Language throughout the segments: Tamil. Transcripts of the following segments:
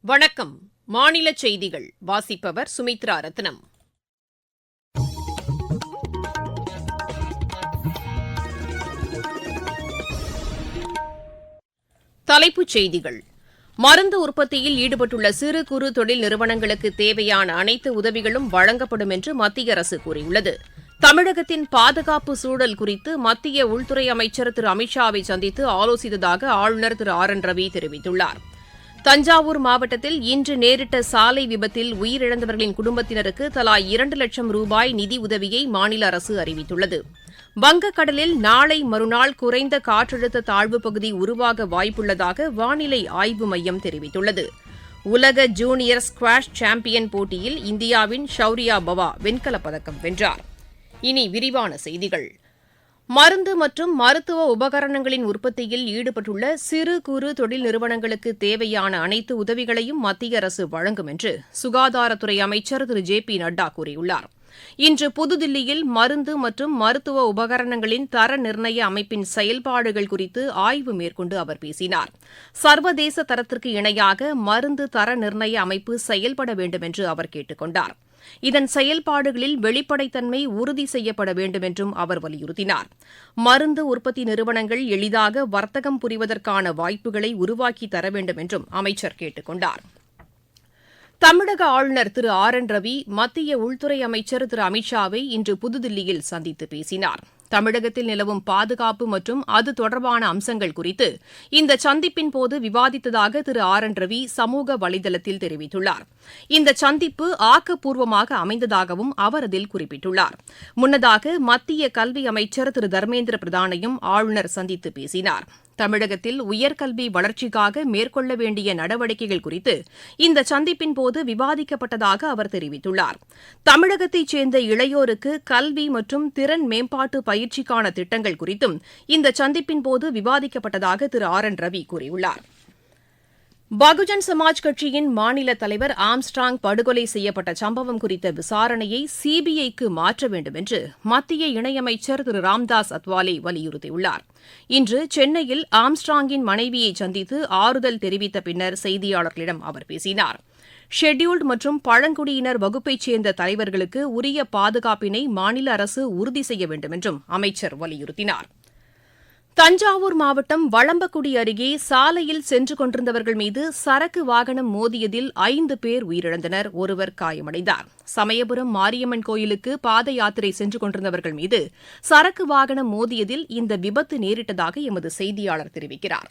வணக்கம். மாநில செய்திகள். வாசிப்பவர் சுமித்ரா ரத்னம். தலைப்புச் செய்திகள். மருந்து உற்பத்தியில் ஈடுபட்டுள்ள சிறு குறு தொழில் நிறுவனங்களுக்கு தேவையான அனைத்து உதவிகளும் வழங்கப்படும் என்று மத்திய அரசு கூறியுள்ளது. தமிழகத்தின் பாதுகாப்பு சூழல் குறித்து மத்திய உள்துறை அமைச்சர் திரு அமித்ஷாவை சந்தித்து ஆலோசித்ததாக ஆளுநர் திரு ஆர் என் ரவி தெரிவித்துள்ளார். தஞ்சாவூர் மாவட்டத்தில் இன்று நேரிட்ட சாலை விபத்தில் உயிரிழந்தவர்களின் குடும்பத்தினருக்கு தலா இரண்டு லட்சம் ரூபாய் நிதி உதவியை மாநில அரசு அறிவித்துள்ளது. வங்கக்கடலில் நாளை மறுநாள் குறைந்த காற்றழுத்த தாழ்வுப் பகுதி உருவாக வாய்ப்புள்ளதாக வானிலை ஆய்வு மையம் தெரிவித்துள்ளது. உலக ஜூனியர் ஸ்குவாஷ் சாம்பியன் போட்டியில் இந்தியாவின் ஷௌரியா பவா வெண்கலப் பதக்கம் வென்றார். இனி விரிவான செய்திகள். மருந்து மற்றும் மருத்துவ உபகரணங்களின் உற்பத்தியில் ஈடுபட்டுள்ள சிறு குறு தொழில் நிறுவனங்களுக்கு தேவையான அனைத்து உதவிகளையும் மத்திய அரசு வழங்கும் என்று சுகாதாரத்துறை அமைச்சர் திரு. ஜே. பி. நட்டா கூறியுள்ளார். இன்று புதுதில்லியில் மருந்து மற்றும் மருத்துவ உபகரணங்களின் தர நிர்ணய அமைப்பின் செயல்பாடுகள் குறித்து ஆய்வு மேற்கொண்டு அவர் பேசினார். சர்வதேச தரத்திற்கு இணையாக மருந்து தர நிர்ணய அமைப்பு செயல்பட வேண்டும் என்று அவர் கேட்டுக் கொண்டாா் இதன் செயல்பாடுகளில் வெளிப்படைத்தன்மை உறுதி செய்யப்பட வேண்டும் என்றும் அவர் வலியுறுத்தினார். மருந்து உற்பத்தி நிறுவனங்கள் எளிதாக வர்த்தகம் புரிவதற்கான வாய்ப்புகளை உருவாக்கி தர வேண்டும் என்றும் அமைச்சர் கேட்டுக் கொண்டார் தமிழக ஆளுநர் திரு ஆர் என் ரவி மத்திய உள்துறை அமைச்சர் திரு அமித்ஷாவை இன்று புதுதில்லியில் சந்தித்து பேசினார். தமிழகத்தில் நிலவும் பாதுகாப்பு மற்றும் அது தொடர்பான அம்சங்கள் குறித்து இந்த சந்திப்பின் போது விவாதித்ததாக திரு ஆர் என் ரவி சமூக வலைதளத்தில் தெரிவித்துள்ளார். இந்த சந்திப்பு ஆக்கப்பூர்வமாக அமைந்ததாகவும் அவர் அதில் குறிப்பிட்டுள்ளார். முன்னதாக மத்திய கல்வி அமைச்சர் திரு தர்மேந்திர பிரதானையும் ஆளுநர் சந்தித்து பேசினார். தமிழகத்தில் உயர்கல்வி வளர்ச்சிக்காக மேற்கொள்ள வேண்டிய நடவடிக்கைகள் குறித்து இந்த சந்திப்பின் போது விவாதிக்கப்பட்டதாக அவர் தெரிவித்துள்ளார். தமிழகத்தைச் சேர்ந்த இளையோருக்கு கல்வி மற்றும் திறன் மேம்பாட்டு பயிற்சிக்கான திட்டங்கள் குறித்தும் இந்த சந்திப்பின் போது விவாதிக்கப்பட்டதாக திரு ஆர் என் ரவி கூறியுள்ளார். பகுஜன் சமாஜ் கட்சியின் மாநில தலைவர் ஆம்ஸ்ட்ராங் படுகொலை செய்யப்பட்ட சம்பவம் குறித்த விசாரணையை சிபிஐக்கு மாற்ற வேண்டும் என்று மத்திய இணையமைச்சர் திரு ராம்தாஸ் அத்வாலே வலியுறுத்தியுள்ளார். இன்று சென்னையில் ஆம்ஸ்ட்ராங்கின் மனைவியை சந்தித்து ஆறுதல் தெரிவித்த பின்னர் செய்தியாளர்களிடம் அவர் பேசினார். ஷெட்யூல்டு மற்றும் பழங்குடியினர் வகுப்பைச் சேர்ந்த தலைவர்களுக்கு உரிய பாதுகாப்பினை மாநில அரசு உறுதி செய்ய வேண்டும் என்றும் அமைச்சர் வலியுறுத்தினார். தஞ்சாவூர் மாவட்டம் வளம்பக்குடி அருகே சாலையில் சென்று கொண்டிருந்தவர்கள் மீது சரக்கு வாகனம் மோதியதில் ஐந்து பேர் உயிரிழந்தனர். ஒருவர் காயமடைந்தார். சமயபுரம் மாரியம்மன் கோயிலுக்கு பாத யாத்திரை சென்று கொண்டிருந்தவர்கள் மீது சரக்கு வாகனம் மோதியதில் இந்த விபத்து நேரிட்டதாக எமது செய்தியாளர் தெரிவிக்கிறார்.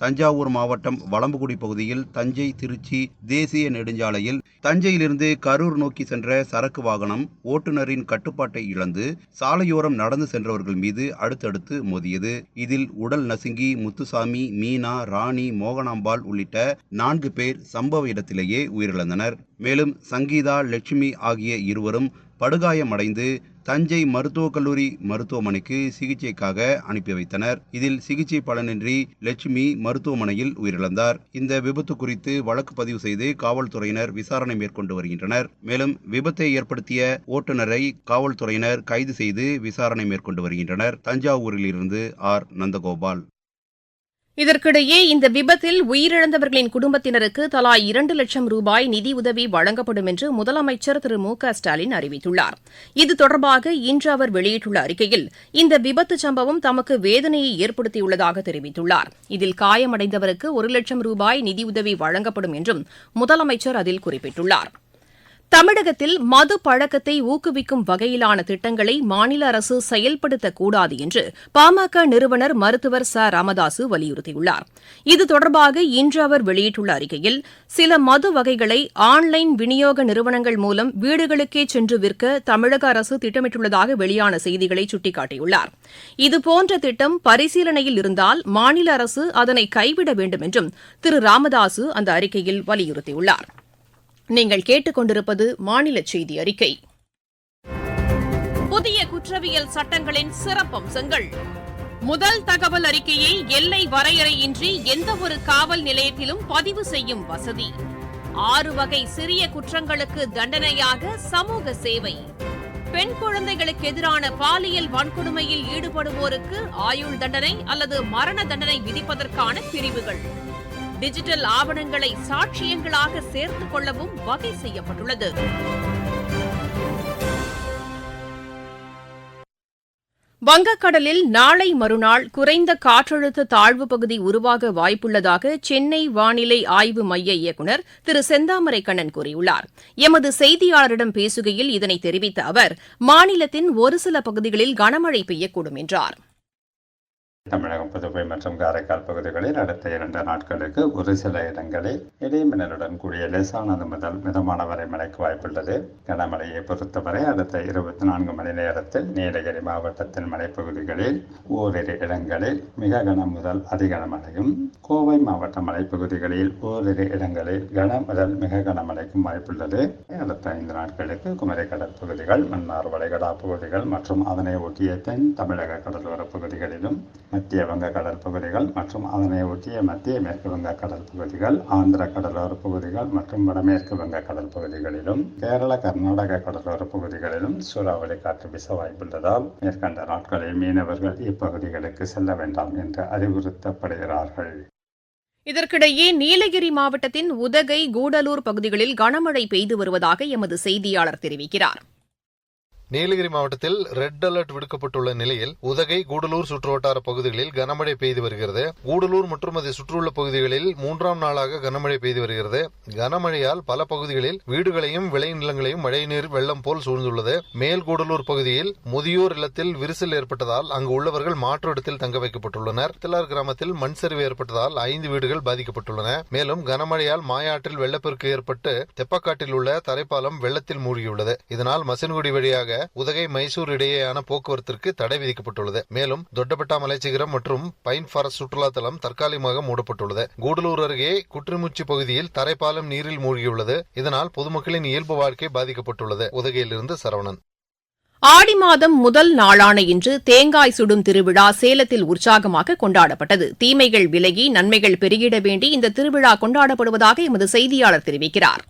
தஞ்சாவூர் மாவட்டம் வளம்புகுடி பகுதியில் தஞ்சை திருச்சி தேசிய நெடுஞ்சாலையில் தஞ்சையிலிருந்து கரூர் நோக்கி சென்ற சரக்கு வாகனம் ஓட்டுநரின் கட்டுப்பாட்டை இழந்து சாலையோரம் நடந்து சென்றவர்கள் மீது அடுத்தடுத்து மோதியது. இதில் உடல் நசுங்கி முத்துசாமி மீனா ராணி மோகனாம்பாள் உள்ளிட்ட நான்கு பேர் சம்பவ இடத்திலேயே உயிரிழந்தனர். மேலும் சங்கீதா லட்சுமி ஆகிய இருவரும் படுகாயமடைந்து தஞ்சை மருத்துவக் கல்லூரி மருத்துவமனைக்கு சிகிச்சைக்காக அனுப்பி வைத்தனர். இதில் சிகிச்சை பலனின்றி லட்சுமி மருத்துவமனையில் உயிரிழந்தார். இந்த விபத்து குறித்து வழக்கு பதிவு செய்து காவல்துறையினர் விசாரணை மேற்கொண்டு வருகின்றனர். மேலும் விபத்தை ஏற்படுத்திய ஓட்டுநரை காவல்துறையினர் கைது செய்து விசாரணை மேற்கொண்டு வருகின்றனர். தஞ்சாவூரில் இருந்து ஆர். நந்தகோபால். இதற்கிடையே இந்த விபத்தில் உயிரிழந்தவர்களின் குடும்பத்தினருக்கு தலா இரண்டு லட்சம் ரூபாய் நிதியுதவி வழங்கப்படும் என்று முதலமைச்சர் திரு மு க ஸ்டாலின் அறிவித்துள்ளார். இது தொடர்பாக இன்று அவர் வெளியிட்டுள்ள அறிக்கையில் இந்த விபத்து சம்பவம் தமக்கு வேதனையை ஏற்படுத்தியுள்ளதாக தெரிவித்துள்ளார். இதில் காயமடைந்தவருக்கு ஒரு லட்சம் ரூபாய் நிதியுதவி வழங்கப்படும் என்றும் முதலமைச்சர் அதில் குறிப்பிட்டுள்ளார். தமிழகத்தில் மது பழக்கத்தை ஊக்குவிக்கும் வகையிலான திட்டங்களை மாநில அரசு செயல்படுத்தக்கூடாது என்று பாமக நிறுவனர் மருத்துவர் ச. ராமதாசு வலியுறுத்தியுள்ளார். இது தொடர்பாக இன்று அவர் வெளியிட்டுள்ள அறிக்கையில் சில மது வகைகளை ஆன்லைன் விநியோக நிறுவனங்கள் மூலம் வீடுகளுக்கே சென்று விற்க தமிழக அரசு திட்டமிட்டுள்ளதாக வெளியான செய்திகளை சுட்டிக்காட்டியுள்ளார். இதுபோன்ற திட்டம் பரிசீலனையில் இருந்தால் மாநில அரசு அதனை கைவிட வேண்டும் என்றும் திரு. ராமதாசு அந்த அறிக்கையில் வலியுறுத்தியுள்ளார். நீங்கள் கேட்டுக்கொண்டிருப்பது மாநில செய்தி அறிக்கை. புதிய குற்றவியல் சட்டங்களின் சிறப்பம்சங்கள். முதல் தகவல் அறிக்கையை எல்லை வரையறையின்றி எந்த ஒரு காவல் நிலையத்திலும் பதிவு செய்யும் வசதி. ஆறு வகை சிறிய குற்றங்களுக்கு தண்டனையாக சமூக சேவை. பெண் குழந்தைகளுக்கு எதிரான பாலியல் வன்கொடுமையில் ஈடுபடுவோருக்கு ஆயுள் தண்டனை அல்லது மரண தண்டனை விதிப்பதற்கான பிரிவுகள். டிஜிட்டல் ஆவணங்களை சாட்சியங்களாக சேர்த்துக் கொள்ளவும் வகை செய்யப்பட்டுள்ளது. வங்கக்கடலில் நாளை மறுநாள் குறைந்த காற்றழுத்த தாழ்வு பகுதி உருவாக வாய்ப்புள்ளதாக சென்னை வானிலை ஆய்வு மைய இயக்குநர் திரு செந்தாமரை கண்ணன் கூறியுள்ளார். எமது செய்தியாளரிடம் பேசுகையில் இதனை தெரிவித்த அவர் மாநிலத்தின் ஒரு சில பகுதிகளில் கனமழை பெய்யக்கூடும் என்றார். தமிழகம் புதுவை மற்றும் காரைக்கால் பகுதிகளில் அடுத்த இரண்டு நாட்களுக்கு ஒரு சில இடங்களில் இடைமின்னலுடன் கூடிய லேசானது முதல் மிதமான வரை மழைக்கு வாய்ப்புள்ளது. கனமழையை பொறுத்தவரை அடுத்த இருபத்தி நான்கு மணி நேரத்தில் நீலகிரி மாவட்டத்தின் மலைப்பகுதிகளில் ஓரிரு இடங்களில் மிக கன முதல் அதிகனமழையும் கோவை மாவட்ட மலைப்பகுதிகளில் ஓரிரு இடங்களில் கன முதல் மிக கனமழைக்கும் வாய்ப்புள்ளது. அடுத்த ஐந்து நாட்களுக்கு குமரி பகுதிகள் மன்னார் வளைகடா பகுதிகள் மற்றும் அதனை ஒட்டிய தென் தமிழக கடலோர பகுதிகளிலும் மத்திய வங்க கடல் பகுதிகள் மற்றும் அதனை ஒட்டிய மத்திய மேற்கு வங்க கடல் பகுதிகள் ஆந்திர கடலோர பகுதிகள் மற்றும் வடமேற்கு வங்க கடல் பகுதிகளிலும் கேரள கர்நாடக கடலோர பகுதிகளிலும் சூறாவளி காற்று வீச வாய்ப்புள்ளதால் மேற்கண்ட நாட்களில் மீனவர்கள் இப்பகுதிகளுக்கு செல்ல வேண்டாம் என்று அறிவுறுத்தப்படுகிறார்கள். இதற்கிடையே நீலகிரி மாவட்டத்தின் உதகை கூடலூர் பகுதிகளில் கனமழை பெய்து வருவதாக எமது செய்தியாளர் தெரிவிக்கிறார். நீலகிரி மாவட்டத்தில் ரெட் அலர்ட் விடுக்கப்பட்டுள்ள நிலையில் உதகை கூடலூர் சுற்றுவட்டார பகுதிகளில் கனமழை பெய்து வருகிறது. கூடலூர் மற்றும் அதை சுற்றியுள்ள பகுதிகளில் மூன்றாம் நாளாக கனமழை பெய்து வருகிறது. கனமழையால் பல பகுதிகளில் வீடுகளையும் விளைநிலங்களையும் மழைநீர் வெள்ளம் போல் சூழ்ந்துள்ளது. மேல் கூடலூர் பகுதியில் முதியோர் இல்லத்தில் விரிசல் ஏற்பட்டதால் அங்கு உள்ளவர்கள் மாற்று இடத்தில் தங்க வைக்கப்பட்டுள்ளனர். திலார் கிராமத்தில் மண் சரிவு ஏற்பட்டதால் ஐந்து வீடுகள் பாதிக்கப்பட்டுள்ளன. மேலும் கனமழையால் மாயாற்றில் வெள்ளப்பெருக்கு ஏற்பட்டு தெப்பக்காட்டில் உள்ள தரைப்பாலம் வெள்ளத்தில் மூழ்கியுள்ளது. இதனால் மசின்குடி வழியாக உதகை மைசூர் இடையேயான போக்குவரத்திற்கு தடை விதிக்கப்பட்டுள்ளது. மேலும் தொட்டபெட்டா மலைச்சிகரம் மற்றும் பைன் ஃபாரஸ்ட் சுற்றுலா தலம் தற்காலிகமாக மூடப்பட்டுள்ளது. கூடலூர் அருகே குற்றிமுச்சி பகுதியில் தரைப்பாலம் நீரில் மூழ்கியுள்ளது. இதனால் பொதுமக்களின் இயல்பு வாழ்க்கை பாதிக்கப்பட்டுள்ளது. உதகையிலிருந்து சரவணன். ஆடி மாதம் முதல் நாளான இன்று தேங்காய் சுடும் திருவிழா சேலத்தில் உற்சாகமாக கொண்டாடப்பட்டது. தீமைகள் விலகி நன்மைகள் பெருகிட வேண்டி இந்த திருவிழா கொண்டாடப்படுவதாக எமது செய்தியாளர் தெரிவிக்கிறார்.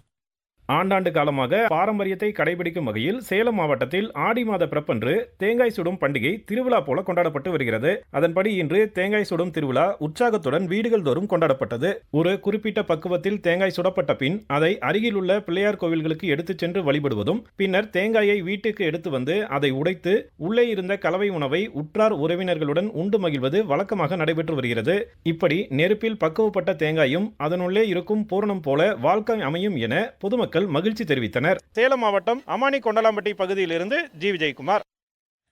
ஆண்டாண்டு காலமாக பாரம்பரியத்தை கடைபிடிக்கும் வகையில் சேலம் மாவட்டத்தில் ஆடி மாத பிறப்பன்று தேங்காய் சுடும் பண்டிகை திருவிழா போல கொண்டாடப்பட்டு வருகிறது. அதன்படி இன்று தேங்காய் சுடும் திருவிழா உற்சாகத்துடன் வீடுகள் தோறும் கொண்டாடப்பட்டது. ஒரு குறிப்பிட்ட பக்குவத்தில் தேங்காய் சுடப்பட்ட பின் அதை அருகில் உள்ள பிள்ளையார் கோவில்களுக்கு எடுத்துச் சென்று வழிபடுவதும் பின்னர் தேங்காயை வீட்டுக்கு எடுத்து வந்து அதை உடைத்து உள்ளே இருந்த கலவை உணவை உற்றார் உறவினர்களுடன் உண்டு மகிழ்வது வழக்கமாக நடைபெற்று வருகிறது. இப்படி நெருப்பில் பக்குவப்பட்ட தேங்காயும் அதனுள்ளே இருக்கும் பூரணம் போல வாழ்க்கை அமையும் என பொதுமக்கள் மகிழ்ச்சி தெரிவித்தனர். சேலம் மாவட்டம் அமானி கொண்டலாம்பட்டி பகுதியிலிருந்து ஜி. விஜயகுமார்.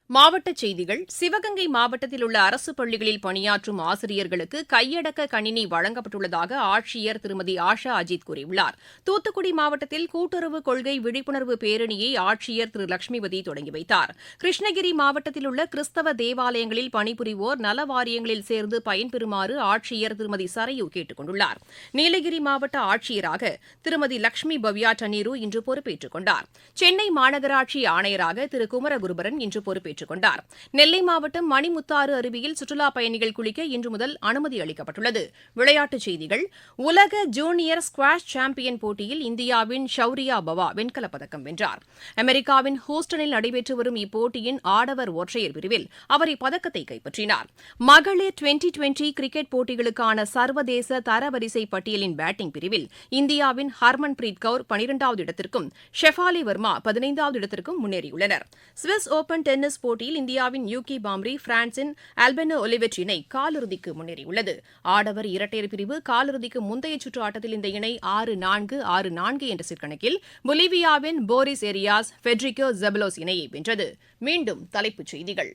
மாவட்டச் செய்திகள். சிவகங்கை மாவட்டத்தில் உள்ள அரசு பள்ளிகளில் பணியாற்றும் ஆசிரியர்களுக்கு கையடக்க கணினி வழங்கப்பட்டுள்ளதாக ஆட்சியர் திருமதி ஆஷா அஜித் கூறியுள்ளார். தூத்துக்குடி மாவட்டத்தில் கூட்டுறவு கொள்கை விழிப்புணர்வு பேரணியை ஆட்சியர் திரு லட்சுமிபதி தொடங்கி வைத்தார். கிருஷ்ணகிரி மாவட்டத்தில் உள்ள கிறிஸ்தவ தேவாலயங்களில் பணிபுரிவோர் நல வாரியங்களில் சேர்ந்து பயன்பெறுமாறு ஆட்சியர் திருமதி சரையு கேட்டுக் கொண்டுள்ளார். நீலகிரி மாவட்ட ஆட்சியராக திருமதி லட்சுமி பவ்யா டனீரு இன்று பொறுப்பேற்றுக் கொண்டார். சென்னை மாநகராட்சி ஆணையராக திரு குமரகுருபரன் இன்று பொறுப்பேற்றுக் கொண்டார் நெல்லை மாவட்டம் மணிமுத்தாறு அருவியில் சுற்றுலாப் பயணிகள் குளிக்க இன்று முதல் அனுமதி அளிக்கப்பட்டுள்ளது. விளையாட்டுச் செய்திகள் உலக ஜூனியர் ஸ்குவாஷ் சாம்பியன் போட்டியில் இந்தியாவின் ஷௌரியா பவா வெண்கலப் பதக்கம் வென்றார். அமெரிக்காவின் ஹூஸ்டனில் நடைபெற்று வரும் இப்போட்டியின் ஆடவர் ஒற்றையர் பிரிவில் அவர் இப்பதக்கத்தை கைப்பற்றினார். மகளிர் டுவெண்டி டுவெண்டி கிரிக்கெட் போட்டிகளுக்கான சர்வதேச தரவரிசை பட்டியலின் பேட்டிங் பிரிவில் இந்தியாவின் ஹர்மன் பிரீத் கவுர் பனிரெண்டாவது இடத்திற்கும் ஷெஃபாலி வர்மா பதினைந்தாவது இடத்திற்கும் முன்னேறியுள்ளனர். சுவிஸ் ஓபன் டென்னிஸ் போட்டியில் இந்தியாவின் யூகி பாம்ரி பிரான்சின் ஆல்பெனோ ஒலிவெட் இணை காலிறுதிக்கு முன்னேறியுள்ளது. ஆடவர் இரட்டையர் பிரிவு காலிறுதிக்கு முந்தைய சுற்று ஆட்டத்தில் இந்த இணை ஆறு நான்கு ஆறு நான்கு என்ற சிற்கணக்கில் பொலிவியாவின் போரிஸ் ஏரியாஸ் ஃபெட்ரிகோ ஜெபலோஸ் இணையை வென்றது. மீண்டும் தலைப்புச் செய்திகள்.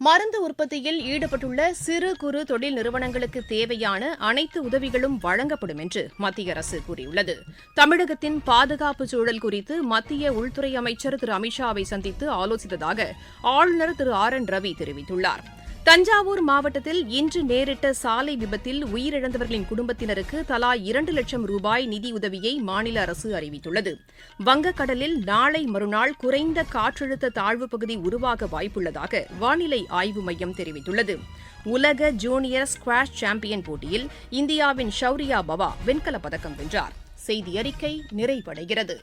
மருந்து உற்பத்தியில் ஈடுபட்டுள்ள சிறு குறு தொழில் நிறுவனங்களுக்கு தேவையான அனைத்து உதவிகளும் வழங்கப்படும் என்று மத்திய அரசு கூறியுள்ளது. தமிழகத்தின் பாதுகாப்பு சூழல் குறித்து மத்திய உள்துறை அமைச்சர் திரு அமித்ஷாவை சந்தித்து ஆலோசித்ததாக ஆளுநர் திரு ஆர் என் ரவி தெரிவித்துள்ளார். தஞ்சாவூர் மாவட்டத்தில் இன்று நேரிட்ட சாலை விபத்தில் உயிரிழந்தவர்களின் குடும்பத்தினருக்கு தலா இரண்டு லட்சம் ரூபாய் நிதியுதவியை மாநில அரசு அறிவித்துள்ளது. வங்கக்கடலில் நாளை மறுநாள் குறைந்த காற்றழுத்த தாழ்வு பகுதி உருவாக வாய்ப்புள்ளதாக வானிலை ஆய்வு மையம் தெரிவித்துள்ளது. உலக ஜூனியர் ஸ்குவாஷ் சாம்பியன் போட்டியில் இந்தியாவின் ஷௌரியா பவா வெண்கலப் பதக்கம் வென்றார். செய்தி அறிக்கை நிறைவடைகிறது.